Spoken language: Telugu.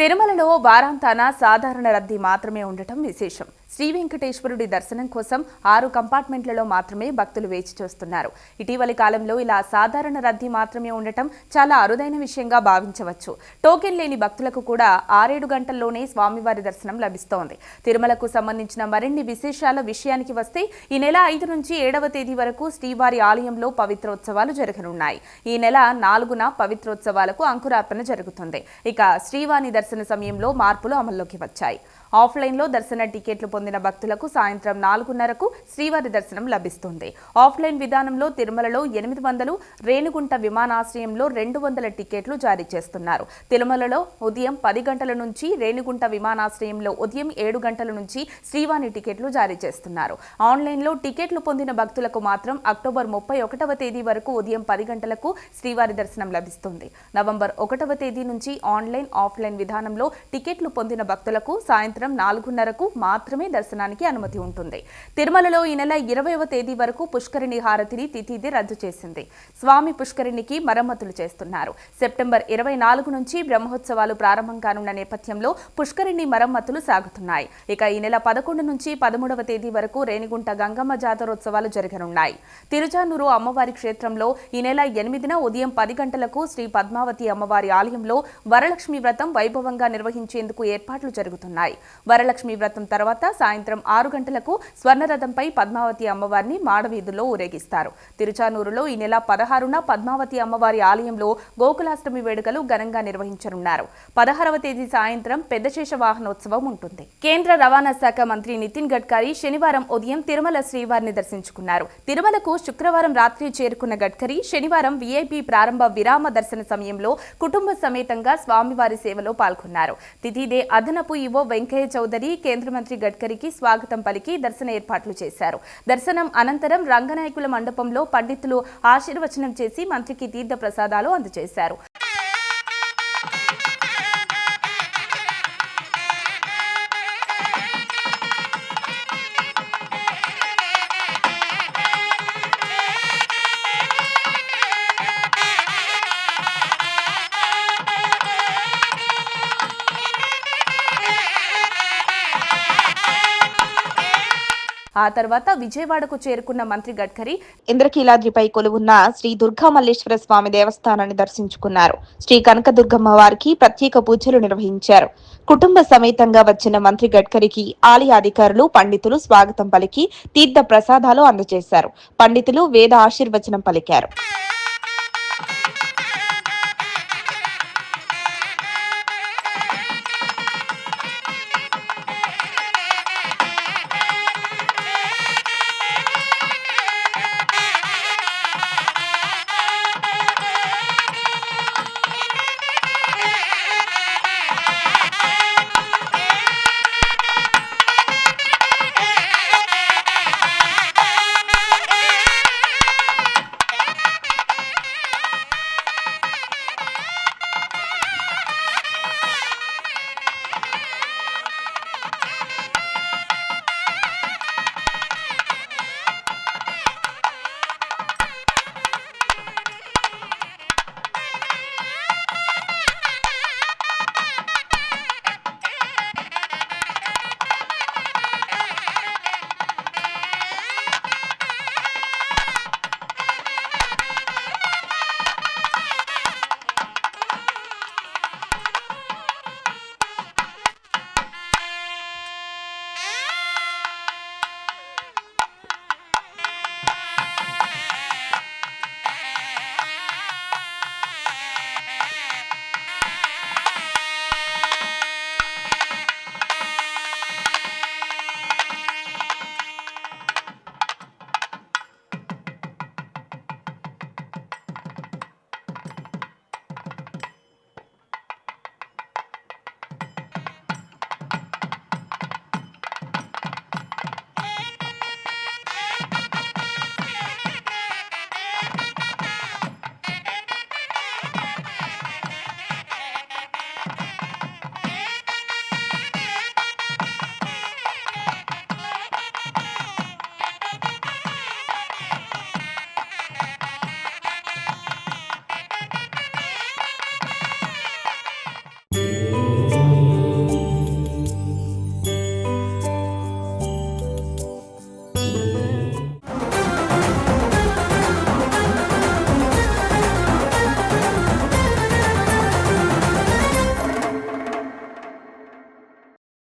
తిరుమలలో వారాంతాన సాధారణ రద్దీ మాత్రమే ఉండటం విశేషం. శ్రీ వెంకటేశ్వరుడి దర్శనం కోసం ఆరు కంపార్ట్మెంట్లలో మాత్రమే భక్తులు వేచి చూస్తున్నారు. ఇటీవలి కాలంలో ఇలా సాధారణ రద్దీ మాత్రమే ఉండటం చాలా అరుదైన విషయంగా భావించవచ్చు. టోకెన్ లేని భక్తులకు కూడా ఆరేడు గంటల్లోనే స్వామివారి దర్శనం లభిస్తోంది. తిరుమలకు సంబంధించిన మరిన్ని విశేషాల విషయానికి వస్తే ఈ నెల ఐదు నుంచి ఏడవ తేదీ వరకు శ్రీవారి ఆలయంలో పవిత్రోత్సవాలు జరగనున్నాయి. ఈ నెల నాలుగున పవిత్రోత్సవాలకు అంకురార్పణ జరుగుతుంది. ఇక శ్రీవారి దర్శన సమయంలో మార్పులు అమల్లోకి వచ్చాయి. ఆఫ్లైన్లో దర్శన టికెట్లు పొందిన భక్తులకు సాయంత్రం నాలుగున్నరకు శ్రీవారి దర్శనం లభిస్తుంది. ఆఫ్లైన్ విధానంలో తిరుమలలో ఎనిమిది వందలు రేణుగుంట విమానాశ్రయంలో రెండు వందల టికెట్లు జారీ చేస్తున్నారు. తిరుమలలో ఉదయం పది గంటల నుంచి రేణుగుంట విమానాశ్రయంలో ఉదయం ఏడు గంటల నుంచి శ్రీవాణి టికెట్లు జారీ చేస్తున్నారు. ఆన్లైన్లో టికెట్లు పొందిన భక్తులకు మాత్రం అక్టోబర్ ముప్పై ఒకటవ తేదీ వరకు ఉదయం పది గంటలకు శ్రీవారి దర్శనం లభిస్తుంది. నవంబర్ ఒకటవ తేదీ నుంచి ఆన్లైన్ ఆఫ్లైన్ విధానంలో టికెట్లు పొందిన భక్తులకు సాయంత్రం నాలుగున్నరకు మాత్రమే దర్శనానికి అనుమతి ఉంటుంది. తిరుమలలో ఈ నెల ఇరవైవ తేదీ వరకు పుష్కరిణి హారతిని తిథిది రద్దు చేసింది. స్వామి పుష్కరిణికి మరమ్మతులు చేస్తున్నారు. సెప్టెంబర్ ఇరవై నాలుగు నుంచి బ్రహ్మోత్సవాలు ప్రారంభం కానున్న నేపథ్యంలో పుష్కరిణి మరమ్మతులు సాగుతున్నాయి. ఇక ఈ నెల పదకొండు నుంచి పదమూడవ తేదీ వరకు రేణిగుంట గంగమ్మ జాతరోత్సవాలు జరగనున్నాయి. తిరుచానూరు అమ్మవారి క్షేత్రంలో ఈ నెల ఎనిమిదిన ఉదయం పది గంటలకు శ్రీ పద్మావతి అమ్మవారి ఆలయంలో వరలక్ష్మి వ్రతం వైభవంగా నిర్వహించేందుకు ఏర్పాట్లు జరుగుతున్నాయి. వరలక్ష్మి వ్రతం తర్వాత సాయంత్రం ఆరు గంటలకు స్వర్ణరథంపై పద్మావతి అమ్మవారిని మాడవీధుల్లో ఊరేగిస్తారు. తిరుచానూరులో ఈ నెల పదహారున పద్మావతి అమ్మవారి ఆలయంలో గోకులాష్టమి వేడుకలు ఘనంగా నిర్వహించనున్నారు. పదహారవ తేదీ సాయంత్రం పెద్దశేష వాహనోత్సవం ఉంటుంది. కేంద్ర రవాణా శాఖ మంత్రి నితిన్ గడ్కరీ శనివారం ఉదయం తిరుమల శ్రీవారిని దర్శించుకున్నారు. తిరుమలకు శుక్రవారం రాత్రి చేరుకున్న గడ్కరీ శనివారం వీఐపీ ప్రారంభ విరామ దర్శన సమయంలో కుటుంబ సమేతంగా స్వామివారి సేవలో పాల్గొన్నారు. తిథిదే అదనపు ఈవో వెంకయ్య చౌదరి కేంద్ర మంత్రి గడ్కరీ గడ్కరీకి స్వాగతం పలికి దర్శన ఏర్పాట్లు చేశారు. దర్శనం అనంతరం రంగనాయకుల మండపంలో పండితులు ఆశీర్వచనం చేసి మంత్రికి తీర్థ ప్రసాదాలు అందజేశారు. ఆ తర్వాత విజయవాడకు చేరుకున్న మంత్రి గడ్కరీ ఇంద్రకీలాద్రిపై కొలువున్న శ్రీ దుర్గా మల్లేశ్వర స్వామి దేవస్థానాన్ని దర్శించుకున్నారు. శ్రీ కనకదుర్గమ్మ వారికి ప్రత్యేక పూజలు నిర్వహించారు. కుటుంబ సమేతంగా వచ్చిన మంత్రి గడ్కరీకి ఆలయ అధికారులు పండితులు స్వాగతం పలికి తీర్థ ప్రసాదాలు అందజేశారు. పండితులు వేద ఆశీర్వచనం పలికారు.